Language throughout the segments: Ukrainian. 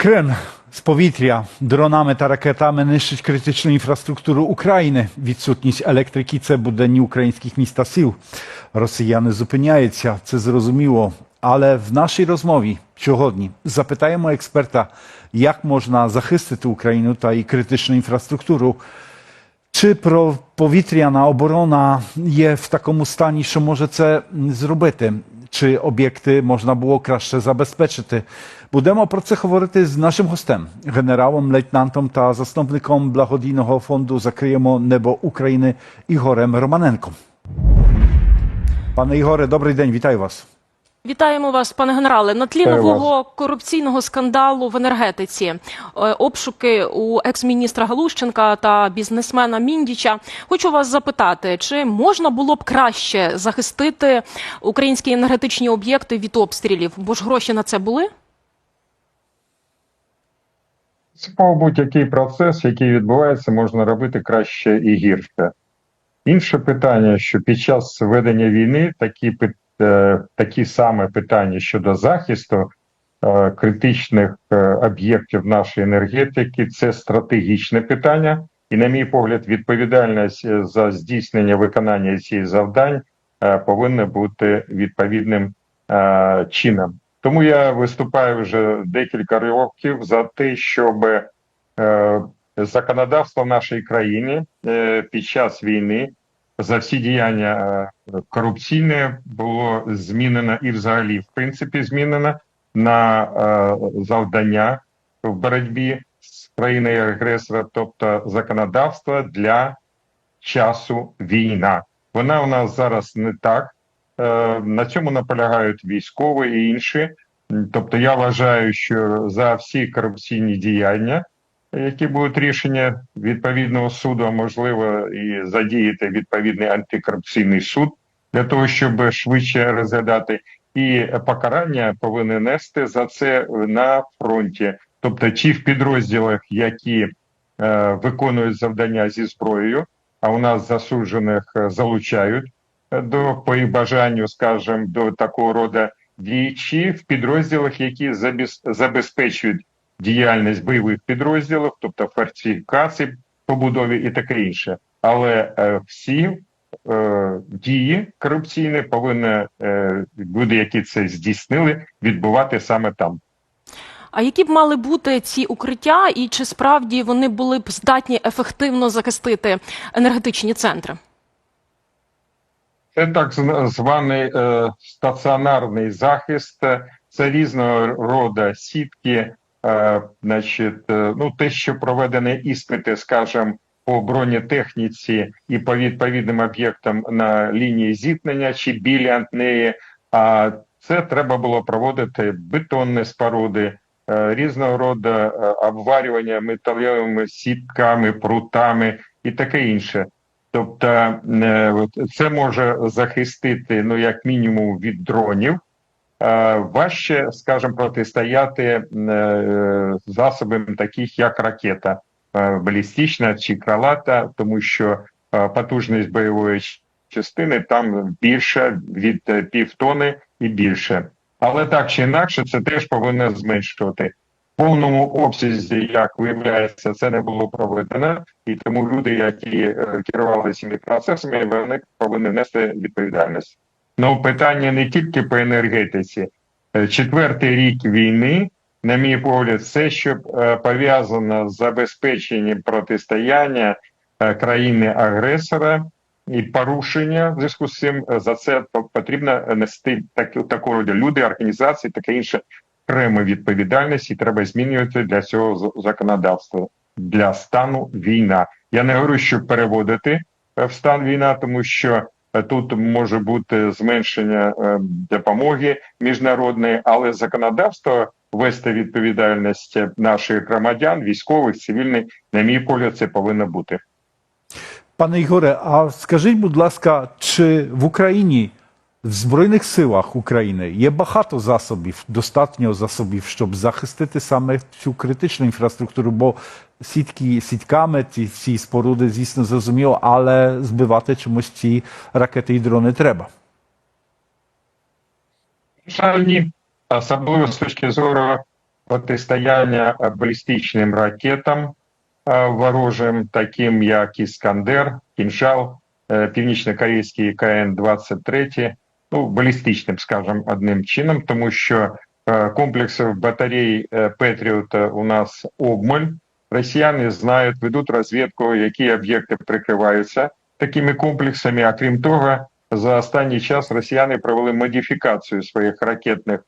Крем з повітря дронами та ракетами нищить критичну інфраструктуру України. Відсутність електрики це буденні українських міст та сіл. Росіяни зупиняються, це зрозуміло. Але в нашій розмові сьогодні запитаємо експерта, як можна захистити Україну та її критичну інфраструктуру. Чи про повітряна оборона є в такому стані, що може це м, зробити? Чи об'єкти можна було краще забезпечити? Будемо про це говорити з нашим гостем, генералом, лейтенантом та засновником благодійного фонду Закриємо небо України Ігорем Романенком. Пане Ігоре, добрий день, вітаю вас. Вітаємо вас, пане генерале. На тлі нового корупційного скандалу в енергетиці, е, обшуки у екс-міністра Галущенка та бізнесмена Міндіча. Хочу вас запитати, чи можна було б краще захистити українські енергетичні об'єкти від обстрілів? Бо ж гроші на це були? Принципово будь-який процес, який відбувається, можна робити краще і гірше. Інше питання, що під час ведення війни такі, пит- е, такі саме питання щодо захисту е, критичних е, об'єктів нашої енергетики це стратегічне питання, і, на мій погляд, відповідальність е, за здійснення виконання цих завдань е, повинна бути відповідним е, чином. Тому я виступаю вже декілька років за те, щоб е, законодавство країні е, під час війни за всі діяння е, корупційне було змінено і взагалі, в принципі, змінено на е, завдання в боротьбі з країною агресора, тобто законодавство для часу війна. Вона у нас зараз не так. Е, На цьому наполягають військові і інші. Тобто, я вважаю, що за всі корупційні діяння, які будуть рішення відповідного суду, а можливо, і задіяти відповідний антикорупційний суд для того, щоб швидше розглядати, і покарання повинні нести за це на фронті, тобто ті в підрозділах, які е, виконують завдання зі зброєю, а у нас засуджених е, залучають е, до по їх бажанню, скажімо, до такого роду дій, чи в підрозділах, які забезпечують діяльність бойових підрозділів, тобто фортифікації, побудові і таке інше. Але е, всі е, дії корупційні повинні е, люди, які це здійснили, відбувати саме там. А які б мали бути ці укриття, і чи справді вони були б здатні ефективно захистити енергетичні центри? Це так званий е, стаціонарний захист, це різного роду сітки, значить, е, ну те, що проведені іспити, скажімо, по бронетехніці і по відповідним об'єктам на лінії зіткнення чи біля неї. А це треба було проводити бетонні споруди, е, різного роду е, обварювання металевими сітками, прутами і таке інше. Тобто е, це може захистити ну як мінімум від дронів. Е, Важче, скажімо, протистояти е, засобам, таких як ракета е, балістична чи крилата, тому що потужність бойової частини там більша від півтони і більше. Але так чи інакше, це теж повинно зменшувати. В повному обсязі, як виявляється, це не було проведено, і тому люди, які керували цими процесами, вони повинні нести відповідальність. Ну, питання не тільки по енергетиці. Е, Четвертий рік війни, на мій погляд, все, що е, пов'язано з забезпеченням протистояння е, країни-агресора і порушення в зв'язку з цим, за це потрібно нести так, такого роду люди, організації, таке інше окрему відповідальність, і треба змінювати для цього з- законодавство для стану війна. Я не говорю, що переводити в стан війна, тому що тут може бути зменшення е, допомоги міжнародної, але законодавство вести відповідальність наших громадян, військових, цивільних, на мій погляд, це повинно бути. Пане Ігоре, а скажіть, будь ласка, чи в Україні, в Збройних силах України є багато засобів, достатньо засобів, щоб захистити саме цю критичну інфраструктуру? Бо сітки сітками, ці всі споруди, звісно, зрозуміло, але збивати чомусь ці ракети і дрони треба. Жаль, ні. Особливо з точки зору протистояння балістичним ракетам ворожим, таким як Іскандер, Кінжал, е, північно-корейський КН-23, ну, балістичним, скажімо, одним чином, тому що е, комплексів батарей е, Петріот у нас обмаль. Росіяни знають, ведуть розвідку, які об'єкти прикриваються такими комплексами. А крім того, за останній час росіяни провели модифікацію своїх ракетних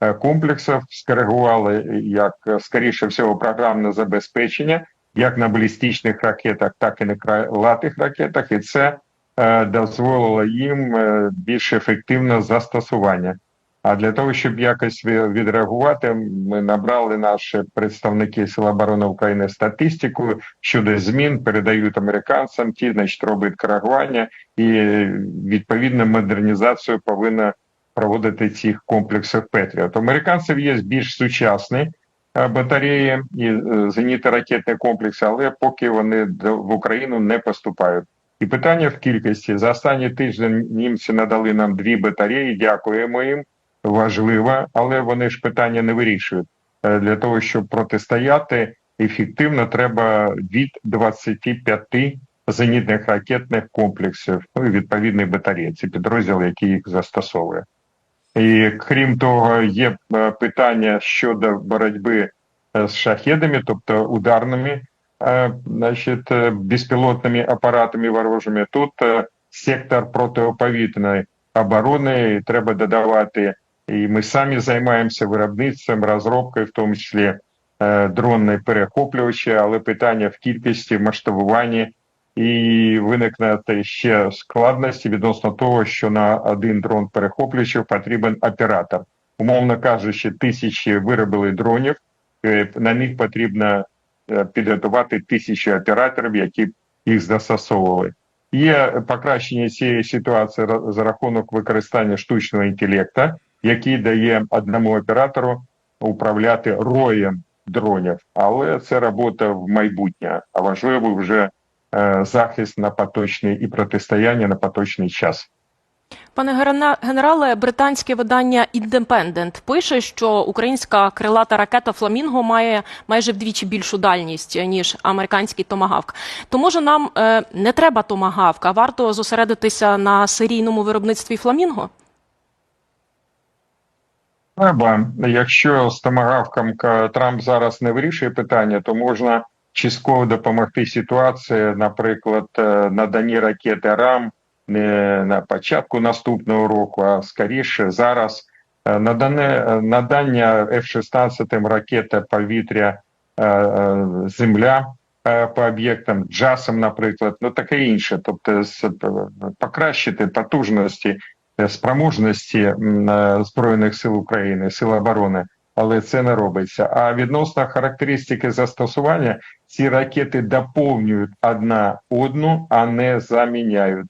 е, комплексів, скоригували як скоріше всього програмне забезпечення, як на балістичних ракетах, так і на крилатих ракетах, і це дозволило їм е, більш ефективне застосування. А для того, щоб якось відреагувати, ми набрали наші представники Сил оборони України статистику щодо змін, передають американцям, ті, значить, роблять коригування і е, відповідно модернізацію повинна проводити цих комплексів Петріот. Американців є більш сучасні е, батареї і е, зенітно-ракетні комплекси, але поки вони в Україну не поступають. І питання в кількості за останній тиждень німці надали нам дві батареї. Дякуємо їм. Важливо, але вони ж питання не вирішують. Е, Для того щоб протистояти ефективно, треба від 25 зенітних ракетних комплексів, ну і відповідні батареї. Це підрозділ, який їх застосовує. І крім того, є е, питання щодо боротьби е, з шахедами, тобто ударними, е, значить, е, апаратами ворожими. Тут е, сектор протиповітряної оборони треба додавати. І ми самі займаємося виробництвом, розробкою, в тому числі дронної перехоплювачі, але питання в кількості, в масштабуванні і виникне ще складності відносно того, що на один дрон перехоплювачів потрібен оператор. Умовно кажучи, тисячі виробили дронів, на них потрібно підготувати тисячі операторів, які їх застосовували. Є покращення цієї ситуації за рахунок використання штучного інтелекту, який дає одному оператору управляти роєм дронів, але це робота в майбутнє, а важливо вже е, захист на поточний і протистояння на поточний час. Пане генерале, британське видання Independent пише, що українська крилата ракета Фламінго має майже вдвічі більшу дальність ніж американський томагавк. То може нам е, не треба томагавк, а варто зосередитися на серійному виробництві Фламінго? Треба, якщо з томагавком Трамп зараз не вирішує питання, то можна частково допомогти ситуації, наприклад, е, наданні ракети РАМ не на початку наступного року, а скоріше зараз. Е, Надане е, надання F-16 ракети повітря е, Земля по об'єктам, джасом, наприклад, ну таке інше. Тобто покращити потужності спроможності збройних сил України, сил оборони, але це не робиться. А відносно характеристики застосування, ці ракети доповнюють одна одну, а не заміняють.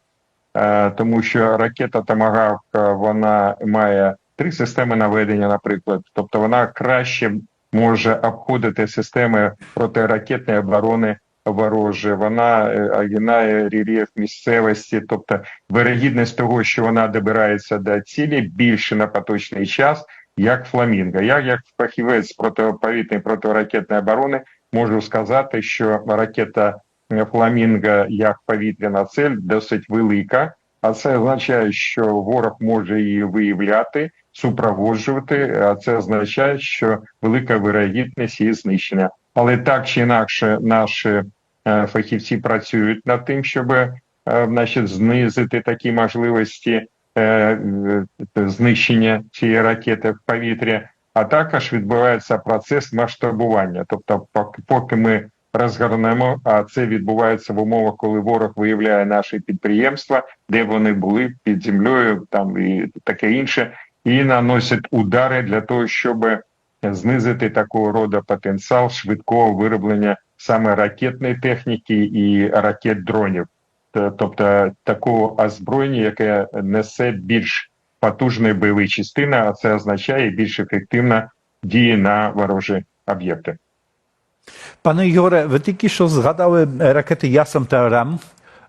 Е, Тому що ракета Томагавк вона має три системи наведення, наприклад, тобто вона краще може обходити системи протиракетної оборони ворожі, вона е, рельєф місцевості, тобто вирогідність того, що вона добирається до цілі більше на поточний час, як фламінго. Я, як фахівець протиповітряної протиракетної оборони, можу сказати, що ракета е, фламінго як повітряна цель досить велика. А це означає, що ворог може її виявляти, супроводжувати. А це означає, що велика вирогідність її знищення. Але так чи інакше, наші е, фахівці працюють над тим, щоб е, значить, знизити такі можливості е, знищення цієї ракети в повітрі. А також відбувається процес масштабування. Тобто, поки ми розгорнемо, а це відбувається в умовах, коли ворог виявляє наші підприємства, де вони були під землею, там і таке інше, і наносять удари для того, щоб знизити такого роду потенціал швидкого вироблення саме ракетної техніки і ракет дронів, тобто такого озброєння, яке несе більш потужні бойові частини, а це означає більш ефективна дії на ворожі об'єкти. Пане Ігоре, ви тільки що згадали ракети Ясам та Рам.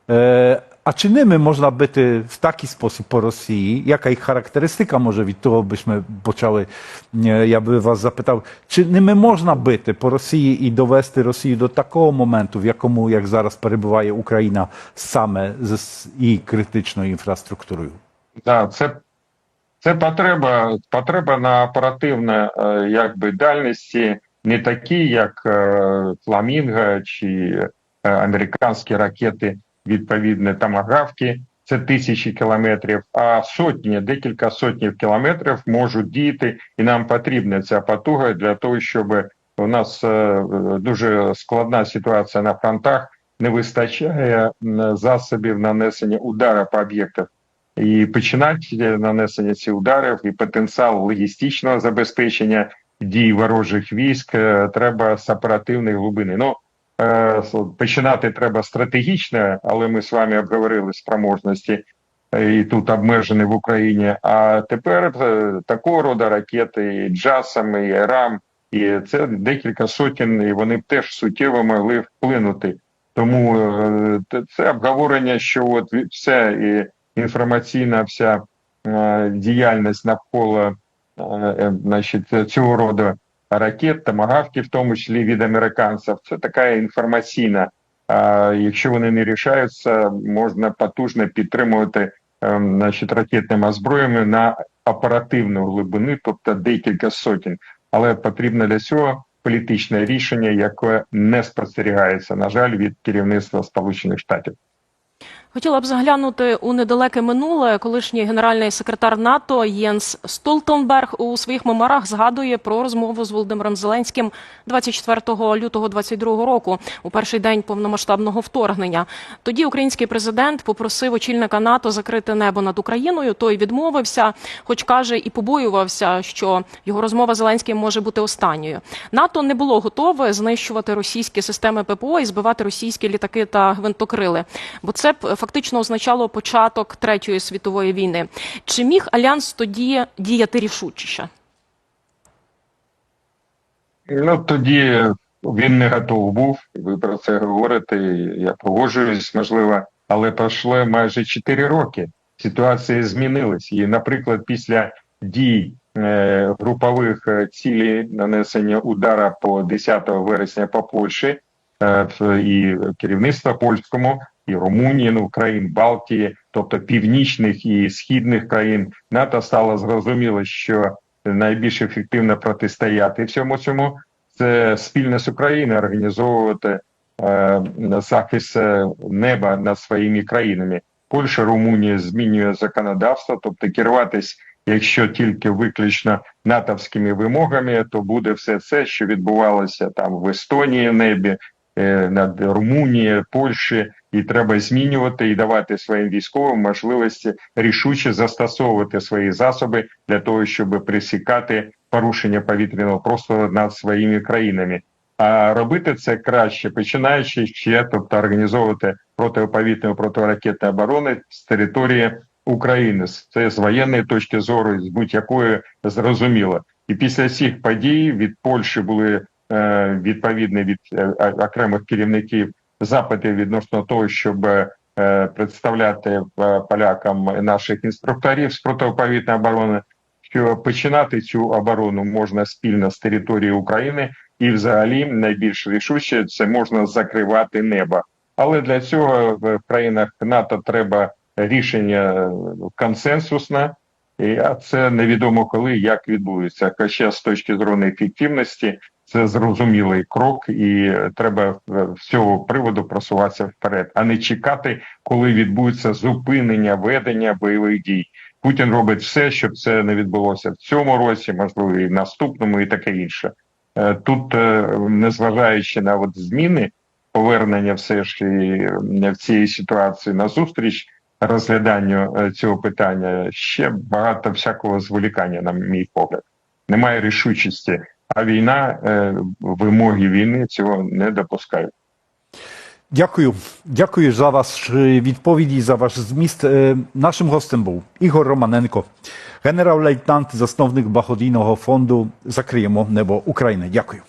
Е, А чи ними можна бити в такий спосіб по Росії? Яка їх характеристика може від того, бишми почали? е, Я би вас запитав, чи ними можна бити по Росії і довести Росію до такого моменту, в якому як зараз перебуває Україна саме з і критичною інфраструктурою? Да, це, потреба, на оперативне якби, дальності не такі, як е, Фламінго чи е, американські ракети, відповідне тамагавки. Це тисячі кілометрів, а сотні, декілька сотнів кілометрів можуть діяти, і нам потрібна ця потуга для того, щоб у нас е, дуже складна ситуація на фронтах, не вистачає засобів нанесення удару по об'єктах і починати нанесення цих ударів і потенціал логістичного забезпечення дій ворожих військ е, треба з оперативної глибини. Ну е, починати треба стратегічно, але ми з вами обговорили спроможності е, і тут обмежені в Україні. А тепер такого роду ракети, і джасами, і РАМ, і це декілька сотень, і вони б теж суттєво могли вплинути. Тому це обговорення, що от все і інформаційна вся діяльність навколо значить, цього роду ракет, тамагавки, в тому числі від американців, це така інформаційна. Якщо вони не рішаються, можна потужно підтримувати е, значить, ракетними озброями на оперативну глибину, тобто декілька сотень. Але потрібно для цього політичне рішення, яке не спостерігається, на жаль, від керівництва Сполучених Штатів. Хотіла б заглянути у недалеке минуле. Колишній генеральний секретар НАТО Єнс Столтенберг у своїх меморах згадує про розмову з Володимиром Зеленським 24 лютого 22 року, у перший день повномасштабного вторгнення. Тоді український президент попросив очільника НАТО закрити небо над Україною. Той відмовився, хоч каже і побоювався, що його розмова з Зеленським може бути останньою. НАТО не було готове знищувати російські системи ППО і збивати російські літаки та гвинтокрили, бо це б фактично означало початок третьої світової війни. Чи міг альянс тоді діяти рішучіше? Ну тоді він не готов був. Ви про це говорите. Я погоджуюсь, можливо, але пройшло майже 4 роки. Ситуація змінилась. І, наприклад, після дій е, групових е, цілей нанесення удара по 10 вересня по Польщі е, і керівництва польському, і Румунії, ну країн Балтії, тобто північних і східних країн, НАТО стало зрозуміло, що найбільш ефективно протистояти всьому цьому це спільно з Україною організовувати е, захист е, неба над своїми країнами. Польща, Румунія змінює законодавство, тобто керуватись, якщо тільки виключно натовськими вимогами, то буде все це, що відбувалося там в Естонії, небі, над Румунією, Польщі, і треба змінювати і давати своїм військовим можливості рішуче застосовувати свої засоби для того, щоб пресікати порушення повітряного простору над своїми країнами. А робити це краще, починаючи ще, тобто організовувати протиповітряну протиракетну оборону з території України. Це з воєнної точки зору, з будь-якої зрозуміло. І після цих подій від Польщі були е, відповідні від е, окремих керівників запити відносно того, щоб е, представляти е, полякам наших інструкторів з протиповітряної оборони, що починати цю оборону можна спільно з території України, і взагалі найбільш рішуче це можна закривати небо. Але для цього в країнах НАТО треба рішення консенсусне, а це невідомо коли як відбудеться. Хоча з точки зору ефективності це зрозумілий крок, і треба з цього приводу просуватися вперед, а не чекати, коли відбудеться зупинення ведення бойових дій. Путін робить все, щоб це не відбулося в цьому році, можливо, і в наступному, і таке інше. Е, Тут, е, незважаючи на от зміни, повернення все ж е, в цій ситуації на зустріч розгляданню е, цього питання, ще багато всякого зволікання, на мій погляд. Немає рішучості, а війна, е, вимоги війни цього не допускають. Дякую. Дякую за ваші відповіді, за ваш зміст. Е, Нашим гостем був Ігор Романенко, генерал-лейтенант, засновник благодійного фонду Закриємо небо України. Дякую.